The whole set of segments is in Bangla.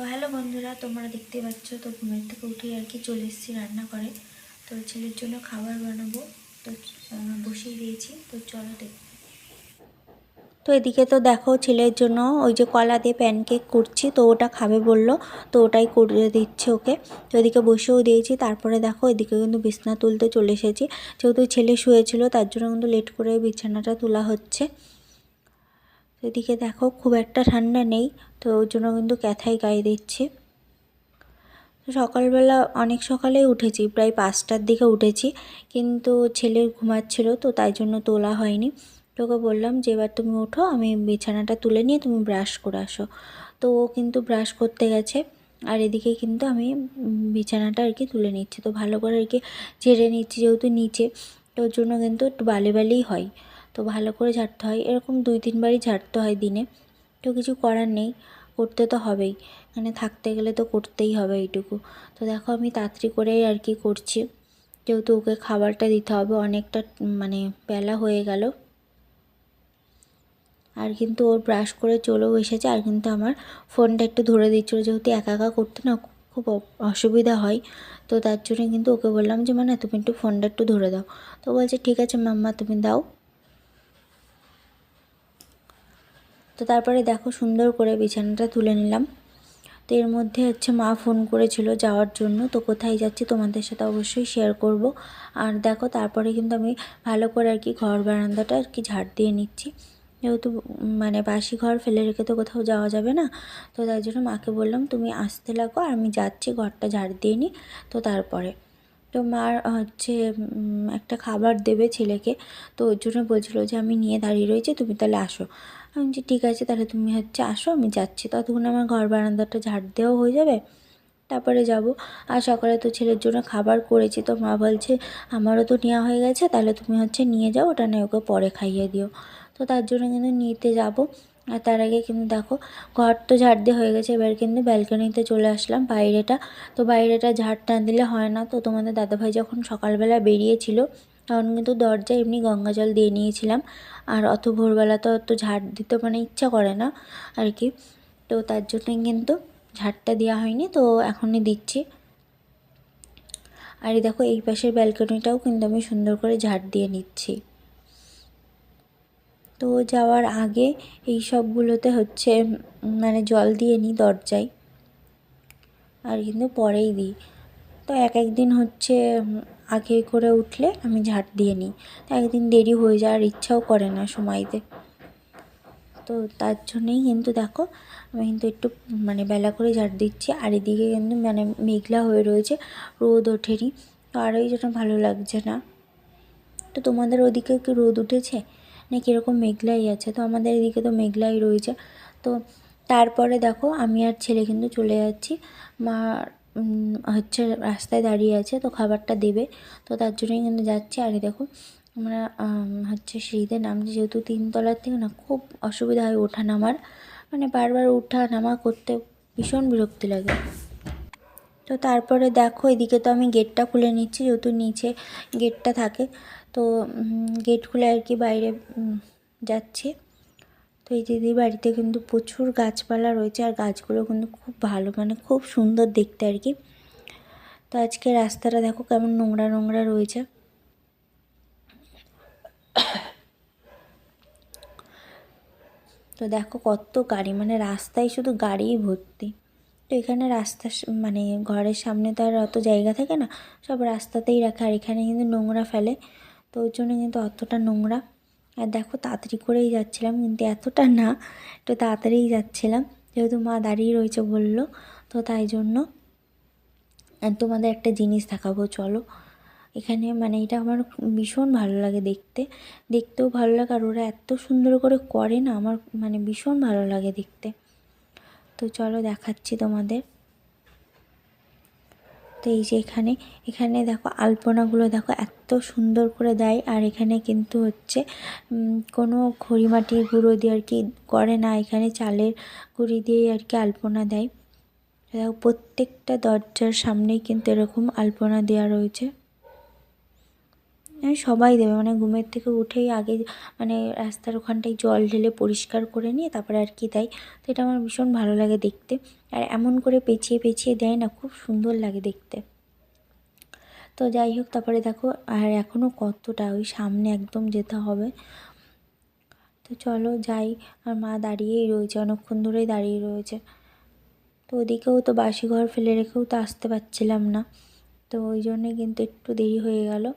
তো হ্যালো বন্ধুরা, তোমরা দেখতে পাচ্ছ তো ঘুমের থেকে উঠে আর কি চলে এসেছি রান্না করে তো ছেলের জন্য খাবার বানাবো। তো বসিয়ে দিয়েছি। তো চলো দেখ। তো এদিকে তো দেখো ছেলের জন্য ওই যে কলা দিয়ে প্যানকেক করছি, তো ওটা খাবে বলল। তো ওটাই করে দিচ্ছে ওকে। তো এদিকে বসেও দিয়েছি। তারপরে দেখো এদিকে কিন্তু বিছনা তুলতে চলে এসেছি। যেহেতু ছেলে শুয়েছিল, তার জন্য কিন্তু লেট করে বিছানাটা তোলা হচ্ছে। এদিকে দেখো খুব একটা ঠান্ডা নেই, তো ওর জন্য কিন্তু ক্যাথাই গায়ে দিচ্ছে। সকালবেলা অনেক সকালেই উঠেছি, প্রায় পাঁচটার দিকে উঠেছি, কিন্তু ছেলে ঘুমাচ্ছিল তো তাই জন্য তোলা হয়নি। তোকে বললাম যে এবার তুমি ওঠো, আমি বিছানাটা তুলে নিয়ে তুমি ব্রাশ করে আসো। তো ও কিন্তু ব্রাশ করতে গেছে, আর এদিকে কিন্তু আমি বিছানাটা আর কি তুলে নিচ্ছি। তো ভালো করে আর কি ঝেড়ে নিচ্ছি যেহেতু নিচে, তো ওর জন্য কিন্তু একটু বালি বালিই হয়। তো ভালো করে ঝাড়তে হয়। এরকম দুই, তিনবারই ঝাড়তে হয় দিনে। তো কিছু করার নেই, করতে তো হবেই। মানে থাকতে গেলে তো করতেই হবে এইটুকু। তো দেখো আমি তাড়াতাড়ি করেই আর কি করছি। যেহেতু ওকে খাবারটা দিতে হবে, অনেকটা মানে বেলা হয়ে গেল। আর কিন্তু ওর ব্রাশ করে চলেও এসেছে। আর কিন্তু আমার ফোনটা একটু ধরে দিচ্ছিল। যেহেতু একা একা করতে না খুব অসুবিধা হয়। তো তার জন্য কিন্তু ওকে বললাম যে মানে তুমি একটু ফোনটা একটু ধরে দাও। তো বলছে, ঠিক আছে, মাম্মা, তুমি দাও। তো তারপরে দেখো সুন্দর করে বিছানাটা তুলে নিলাম। তো এর মধ্যে হচ্ছে মা ফোন করেছিল যাওয়ার জন্য, তো কোথায় যাচ্ছি তোমাদের সাথে অবশ্যই শেয়ার করব। আর দেখো তারপরে কিন্তু আমি ভালো করে আর কি ঘর বারান্দাটা আর কি ঝাড় দিয়ে নিচ্ছি। যেহেতু মানে বাসি ঘর ফেলে রেখে তো কোথাও যাওয়া যাবে না, তো তাই জন্য মাকে বললাম, তুমি আসতে লাগো, আর আমি যাচ্ছি, ঘরটা ঝাড় দিয়ে নিই তো তারপরে তো মার হচ্ছে একটা খাবার দেবে ছেলেকে, তো ওর জন্য বলছিলো যে, আমি নিয়ে দাঁড়িয়ে রয়েছি, তুমি তাহলে আসো। আমি বলছি, ঠিক আছে, তাহলে তুমি হচ্ছে আসো, আমি যাচ্ছি। ততক্ষণ আমার ঘর বারান্দাটা ঝাড় দেওয়া হয়ে যাবে, তারপরে যাব। আর সকালে তো ছেলের জন্য খাবার করেছি, তো মা বলছে, আমারও তো নেওয়া হয়ে গেছে, তাহলে তুমি হচ্ছে নিয়ে যাও, ওটা নয় ওকে পরে খাইয়ে দিও। তো তার জন্য কিন্তু নিতে যাব। আর তার আগে কিন্তু দেখো, ঘর তো ঝাড় দিয়ে হয়ে গেছে, এবার কিন্তু ব্যালকনিতে চলে আসলাম বাইরেটা। তো বাইরেটা ঝাড় টান দিলে হয় না, তো তোমাদের দাদাভাই যখন সকালবেলা বেরিয়েছিল তখন কিন্তু দরজায় এমনি গঙ্গা জল দিয়ে নিয়েছিলাম। আর অত ভোরবেলা তো অত ঝাড় দিতে মানে ইচ্ছা করে না আর কি তো তার জন্যই কিন্তু ঝাড়টা দেওয়া হয়নি তো এখনই দিচ্ছি। আর দেখো এই পাশের ব্যালকনিটাও কিন্তু আমি সুন্দর করে ঝাড় দিয়ে নিচ্ছি। তো যাওয়ার আগে এই সবগুলোতে হচ্ছে মানে জল দিয়ে নিই দরজায়। আর কিন্তু পরেই দিই। তো এক একদিন হচ্ছে উম, আগে করে উঠলে আমি ঝাড় দিয়ে নিই। তো একদিন দেরি হয়ে যাওয়ার ইচ্ছাও করে না সময়তে। তো তার জন্যেই কিন্তু দেখো, আমি কিন্তু একটু মানে বেলা করে ঝাড় দিচ্ছি। আর এদিকে কিন্তু মানে মেঘলা হয়ে রয়েছে, রোদ ওঠেনি। তো আরোই যেন ভালো লাগছে না। তো তোমাদের ওদিকে কি রোদ উঠেছে? না কীরকম মেঘলাই আছে? তো আমাদের এদিকে তো মেঘলাই রয়েছে। তো তারপরে দেখো, আমি আর ছেলে কিন্তু চলে যাচ্ছি। মা হচ্ছে রাস্তায় দাঁড়িয়ে আছে, তো খাবারটা দেবে। তো তার জন্যই কিন্তু যাচ্ছি। আর দেখো আমরা হচ্ছে সিঁড়িতে নামছি। যেহেতু তিনতলার থেকে না, খুব অসুবিধা হয় ওঠা নামার। মানে বারবার ওঠা নামা করতে ভীষণ বিরক্তি লাগে। তো তারপরে দেখো, এদিকে তো আমি গেটটা খুলে নিচ্ছি, যেহেতু নিচে গেটটা থাকে। তো গেট খুলে আর কি বাইরে যাচ্ছি। তো এই দিদির বাড়িতে কিন্তু প্রচুর গাছপালা রয়েছে আর গাছগুলো কিন্তু খুব ভালো মানে খুব সুন্দর দেখতে আর কি। তো আজকে রাস্তাটা দেখো কেমন নোংরা নোংরা রয়েছে। তো দেখো কত গাড়ি মানে রাস্তায় শুধু গাড়িই ভর্তি। তো এখানে রাস্তা মানে ঘরের সামনে তো আর অত জায়গা থাকে না, সব রাস্তাতেই রাখে আর এখানে কিন্তু নোংরা ফেলে। তো ওই জন্য কিন্তু অতটা নোংরা। আর দেখো তাড়াতাড়ি করেই যাচ্ছিলাম, কিন্তু এতটা না, একটু তাড়াতাড়িই যাচ্ছিলাম। যেহেতু মা দাঁড়িয়ে রয়েছে বলল, তো তাই জন্য তোমাদের একটা জিনিস দেখাবো, চলো। এখানে মানে এটা আমার ভীষণ ভালো লাগে দেখতে। দেখতেও ভালো লাগে আর ওরা এত সুন্দর করে করে না, আমার মানে ভীষণ ভালো লাগে দেখতে। তো চলো দেখাচ্ছি তোমাদের। তো এই যে এখানে এখানে দেখো আলপনাগুলো দেখো এত সুন্দর করে দেয়। আর এখানে কিন্তু হচ্ছে কোনো খড়ি মাটির গুঁড়ো দিয়ে আর কি করে না। এখানে চালের গুঁড়ি দিয়ে আর কি আলপনা দেয়। দেখো প্রত্যেকটা দরজার সামনেই কিন্তু এরকম আলপনা দেওয়া রয়েছে। সবাই দেবে। মানে ঘুমের থেকে উঠেই আগে মানে রাস্তার ওখানটায় জল ঢেলে পরিষ্কার করে নিয়ে তারপরে আর কি দেয়। তো এটা আমার ভীষণ ভালো লাগে দেখতে। আর এমন করে পেঁচিয়ে পেঁচিয়ে দেয় না, খুব সুন্দর লাগে দেখতে। তো যাই হোক, তারপরে দেখো, আর এখনও কতটা, ওই সামনে একদম যেতে হবে। তো চলো যাই, আর মা দাঁড়িয়েই রয়েছে, অনেকক্ষণ ধরেই দাঁড়িয়ে রয়েছে। তো ওদিকেও তো বাসি ঘর ফেলে রেখেও তো আসতে পারছিলাম না। তো ওই জন্যে কিন্তু একটু দেরি হয়ে গেল।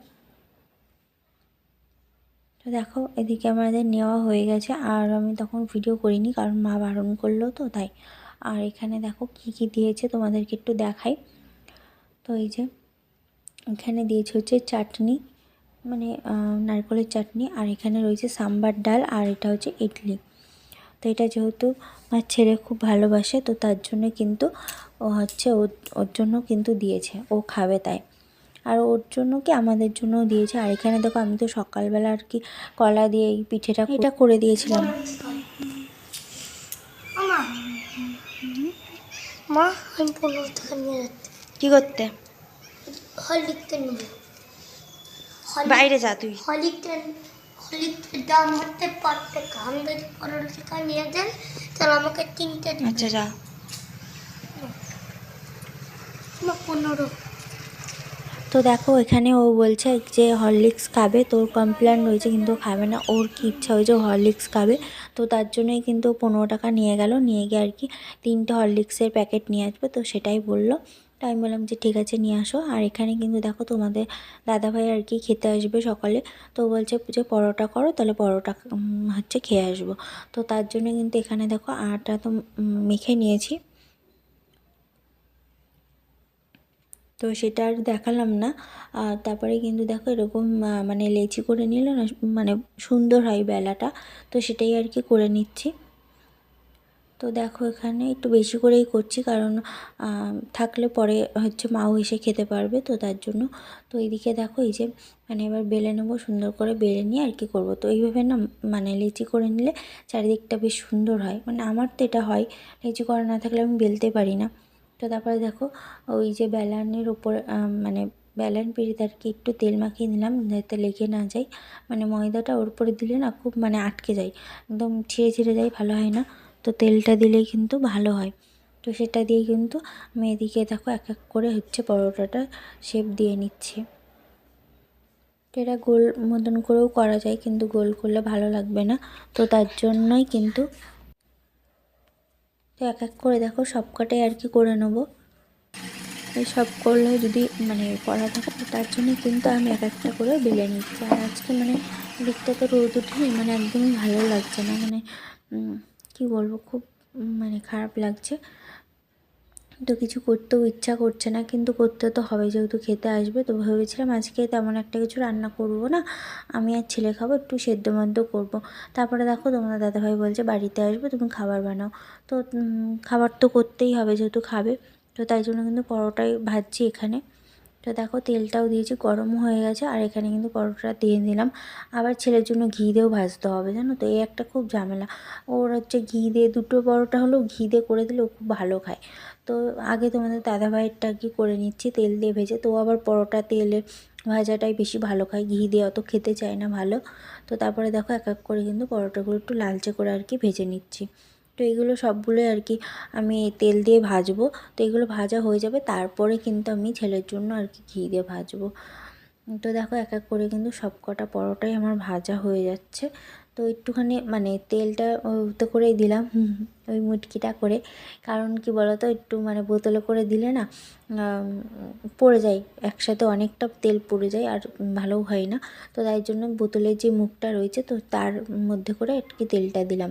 তো দেখো, এদিকে আমাদের নেওয়া হয়ে গেছে। আর আমি তখন ভিডিও করিনি, কারণ মা বারণ করল তো, তাই। আর এখানে দেখো কি কি দিয়েছে, তোমাদেরকে একটু দেখাই। তো এই যে, এখানে দিয়েছে হচ্ছে চাটনি মানে নারকলের চাটনি, আর এখানে রয়েছে সাম্বার ডাল, আর এটা হচ্ছে ইডলি। তো এটা যেহেতু আমার ছেলে খুব ভালোবাসে, তো তার জন্য কিন্তু ও হচ্ছে ওর ওর জন্য কিন্তু দিয়েছে, ও খাবে তাই। আর ওর জন্য কি আমাদের জন্যও দিয়েছে? আর এখানে দেখো আমি তো সকালবেলা আর কি কলা দিয়ে এই পিঠেটা এটা করে দিয়েছিলাম। মা। মা আমি পনেরো টাকা নিয়ে যাচ্ছি। কি করতে? হলিকটা নেব। বাইরে যা তুই। হলিকটা হলিকটার দাম হচ্ছে পাঁচ টাকা। আমি যদি পনেরো টাকা নিয়ে যান তাহলে আমাকে তিনটে আচ্ছা যা। পনেরো। তো দেখো, এখানে ও বলছে যে হরলিক্স খাবে। তোর কমপ্লেন রয়েছে কিন্তু খাবে না। ওর কি ইচ্ছা হয়েছে হরলিক্স খাবে। তো তার জন্যই কিন্তু পনেরো টাকা নিয়ে গেল। নিয়ে গিয়ে আর কি তিনটে হরলিক্সের প্যাকেট নিয়ে আসবে। তো সেটাই বলল। তো আমি বললাম যে ঠিক আছে, নিয়ে আসো। আর এখানে কিন্তু দেখো, তোমাদের দাদাভাই আর কি খেতে আসবে সকালে। তো বলছে যে পরোটা করো, তাহলে পরোটা হচ্ছে খেয়ে আসব। তো তার জন্য কিন্তু এখানে দেখো আটা তো মেখে নিয়েছি। তো সেটা আর দেখালাম না। তারপরে কিন্তু দেখো এরকম মানে লেচি করে নিল না মানে সুন্দর হয় বেলাটা, তো সেটাই আর কি করে নিচ্ছি। তো দেখো এখানে একটু বেশি করেই করছি কারণ থাকলে পরে হচ্ছে মাও এসে খেতে পারবে তো তার জন্য। তো এইদিকে দেখো এই যে মানে এবার বেলে নেব, সুন্দর করে বেলে নিয়ে আর কি করব। তো এইভাবে না মানে লিচি করে নিলে চারিদিকটা বেশ সুন্দর হয়। মানে আমার তো এটা হয়, লিচি করা না থাকলে আমি বেলতে পারি না। তো তারপরে দেখো, ওই যে বেলানের উপর মানে বেলান পিড়িতে আর কি একটু তেল মাখিয়ে নিলাম, যাতে লেগে না যায়। মানে ময়দাটা ওর উপরে দিলে না খুব মানে আটকে যায়। একদম ছিঁড়ে ছিঁড়ে যায়, ভালো হয় না। তো তেলটা দিলেই কিন্তু ভালো হয়। তো সেটা দিয়ে কিন্তু আমি এদিকে দেখো এক এক করে হচ্ছে পরোটাটা শেপ দিয়ে নিচ্ছে। এটা গোল মতন করেও করা যায়, কিন্তু গোল করলে ভালো লাগবে না। তো তার জন্যই কিন্তু তো এক এক করে দেখো সবকটাই আর কি করে নেব। এই সব করলে যদি মানে করা থাকে তার জন্য কিন্তু আমি এক একটা করে বেলে নিচ্ছি। আর আজকে মানে দিকটা তো রোদ উঠেনি মানে একদমই ভালো লাগছে না। মানে কি বলব, খুব মানে খারাপ লাগছে। তো কিছু করতেও ইচ্ছা করছে না, কিন্তু করতে তো হবে। যেহেতু খেতে আসবে, তো ভেবেছিলাম আজকে তেমন একটা কিছু রান্না করব না। আমি আর ছেলে খাব, একটু সেদ্ধ মদ্ধ করব। তারপরে দেখো তোমার দাদাভাই বলছে, বাড়িতে আসবে, তুমি খাবার বানাও। তো খাবার তো করতেই হবে, যেহেতু খাবে। তো তাই জন্য কিন্তু পরোটাই ভাজছি এখানে। তো দেখো তেলটাও দিয়েছি, গরমও হয়ে গেছে, আর এখানে কিন্তু পরোটা দিয়ে দিলাম। আবার ছেলের জন্য ঘি দিয়েও ভাজতে হবে, জানো তো? এই একটা খুব ঝামেলা। ওর হচ্ছে ঘি দিয়ে, দুটো পরোটা হলেও ঘি দিয়ে করে দিলে খুব ভালো খায়। তো আগে তোমাদের দাদা দাদাভাইয়েরটা কি করে নিচ্ছি, তেল দিয়ে ভেজে। তো আবার পরোটা তেলে ভাজাটাই বেশি ভালো খায়, ঘি দিয়ে অত খেতে চায় না ভালো। তো তারপরে দেখো এক এক করে কিন্তু পরোটাগুলো একটু লালচে করে আর কি ভেজে নিচ্ছি। তো এগুলো সবগুলোই আর কি আমি তেল দিয়ে ভাজবো। তো এগুলো ভাজা হয়ে যাবে, তারপরে কিন্তু আমি ছেলের জন্য আর কি ঘি দিয়ে ভাজবো। তো দেখো এক এক করে কিন্তু সব কটা পরোটাই আমার ভাজা হয়ে যাচ্ছে। তো একটুখানি মানে তেলটা তো করেই দিলাম ওই মুটকিটা করে। কারণ কি বলতো, একটু মানে বোতলে করে দিলে না পড়ে যায়, একসাথে অনেকটা তেল পড়ে যায় আর ভালোও হয় না। তো তাই জন্য বোতলের যে মুখটা রয়েছে, তো তার মধ্যে করে একটু তেলটা দিলাম।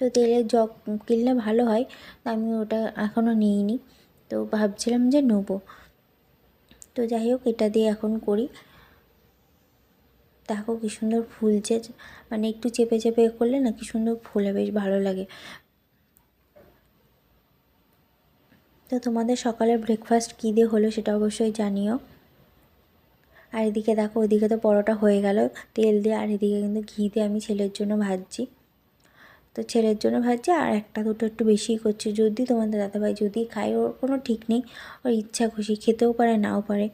তো তেলের জগ কিনলে ভালো হয়, তো আমি ওটা এখনও নিইনি। তো ভাবছিলাম যে নেব। তো যাই হোক, এটা দিয়ে এখন করি। দেখো কি সুন্দর ফুলছে মানে একটু চেপে চেপে করলে না কি সুন্দর ফুলে বেশ ভালো লাগে। তো তোমাদের সকালে ব্রেকফাস্ট কী দিয়ে হলো সেটা অবশ্যই জানিও। আর এদিকে দেখো ওইদিকে তো পরোটা হয়ে গেল, তেল দিয়ে আর এদিকে কিন্তু ঘি দিয়ে আমি ছেলের জন্য ভাজছি। তো ছেলের জন্য ভাজছি আর একটা দুটো একটু বেশিই করছি। যদি তোমাদের দাদাভাই যদি খায়, ওর কোনো ঠিক নেই, ওর ইচ্ছা খুশি, খেতেও পারে, নাও পারে।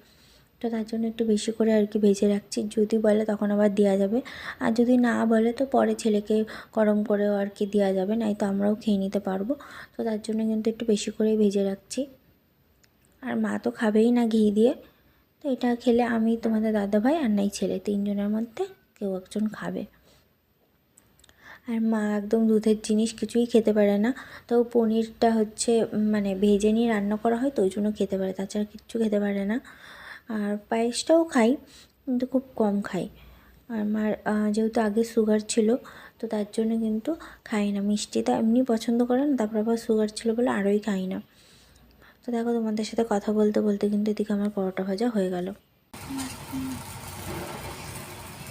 তো তার জন্য একটু বেশি করে আর কি ভেজে রাখছি। যদি বলে তখন আবার দেওয়া যাবে। আর যদি না বলে তো পরে ছেলেকে গরম করেও আর কি দেওয়া যাবে নাই তো আমরাও খেয়ে নিতে পারব। তো তার জন্য কিন্তু একটু বেশি করেই ভেজে রাখছি। আর মা তো খাবেই না ঘি দিয়ে। তো এটা খেলে আমি, তোমাদের দাদা ভাই আর নাই ছেলে, তিনজনের মধ্যে কেউ একজন খাবে। আর মা একদম দুধের জিনিস কিছুই খেতে পারে না। তো পনিরটা হচ্ছে মানে ভেজে নিয়ে রান্না করা হয়, তো ওই জন্য খেতে পারে, তাছাড়া কিচ্ছু খেতে পারে না। আর পায়েসটাও খাই, কিন্তু খুব কম খাই। আর আমার যেহেতু আগে সুগার ছিল, তো তার জন্য কিন্তু খাই না। মিষ্টিটা এমনি পছন্দ করে না, তারপর আবার সুগার ছিল বলে আরোই খাই না। তো দেখো তোমাদের সাথে কথা বলতে বলতে কিন্তু এদিকে আমার পরোটা ভাজা হয়ে গেল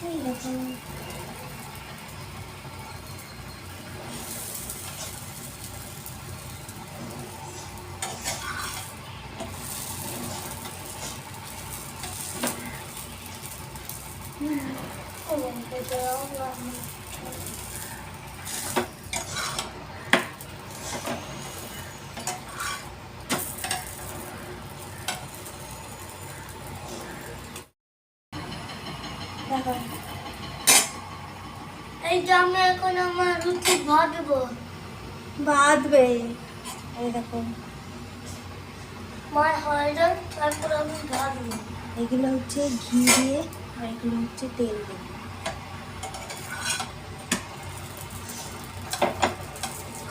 এই দেখো দেখো এই যে আমি এখন আমার রুটি ভাজবো বাঁধবে। দেখো। মার হয়ে যায় তারপর আমি ভাজবো এগুলো হচ্ছে ঘি দিয়ে আর হচ্ছে তেল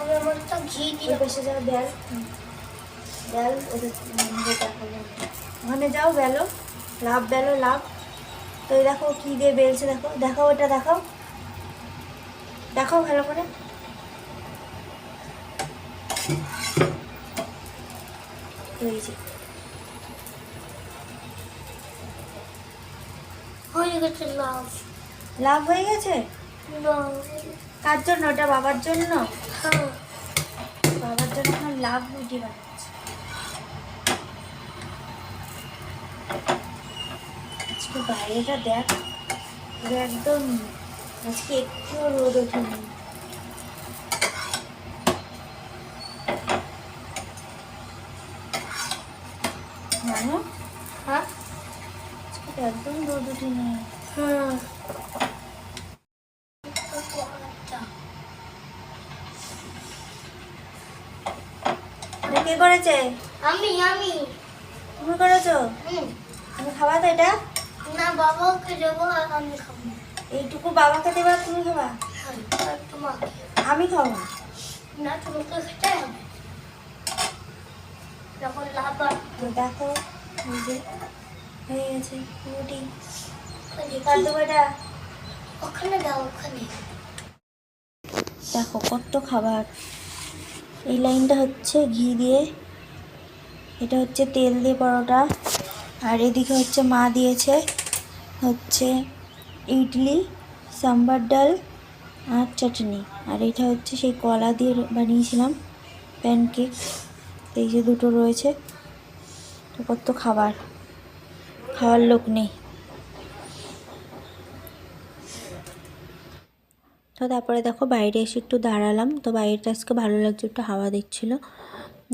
আমি আমার তো ঘি দিয়ে পাশে যাও বেল বেল ওদের ওখানে যাও বেলো। লাভ বেলো লাভ। তো দেখো কী দিয়ে বেলছে দেখো। দেখাও ওটা দেখাও। দেখাও ভালো করে। এই যে। হয়ে গেছে লাভ। লাভ হয়ে গেছে? কার জন্য? ওটা বাবার জন্য? হ্যাঁ। বাবার জন্য এখন লাভ রুটি বানাচ্ছে। আজকে বাইরেটা দেখ। একদম আজকে একটু রোদ ওঠেনি। জানো হ্যাঁ? একদম রোদ ওঠেনি হ্যাঁ কে করেছে আমি আমি তুমি করেছ তুমি খাবা তো এটা না বাবাকে দেবো আর আমি খাব এইটুকু বাবাকে দেবা তুমি খাবা আমি খাব না তোমাকে খেতে হবে যখন লাভ দেখো দেখো কত খাবার। এই লাইনটা হচ্ছে ঘি দিয়ে, এটা হচ্ছে তেল দিয়ে পরোটা, আর এদিকে হচ্ছে মা দিয়েছে হচ্ছে ইডলি, সাম্বার ডাল আর চাটনি। আর এটা হচ্ছে সেই কলা দিয়ে বানিয়েছিলাম প্যানকেক। এই যে দুটো রয়েছে, তো কত খাবার। খাওয়ার লোক নেই। তো তারপরে দেখো বাইরে এসে একটু দাঁড়ালাম। তো বাইরেটা আজকে ভালো লাগছে, একটু হাওয়া দিচ্ছিল।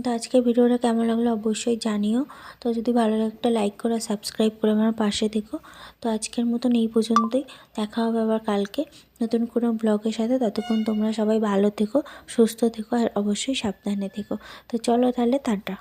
তো আজকে ভিডিওটা কেমন লাগল অবশ্যই জানিও। তো যদি ভালো লাগে একটা লাইক করে, সাবস্ক্রাইব করে আমার পাশে থেকো। তো আজকের মতন এই পর্যন্তই। দেখা হবে আবার কালকে নতুন কোনো ব্লগের সাথে। ততক্ষণ তোমরা সবাই ভালো থেকো, সুস্থ থেকো আর অবশ্যই সাবধানে থেকো। তো চলো তাহলে, টাটা।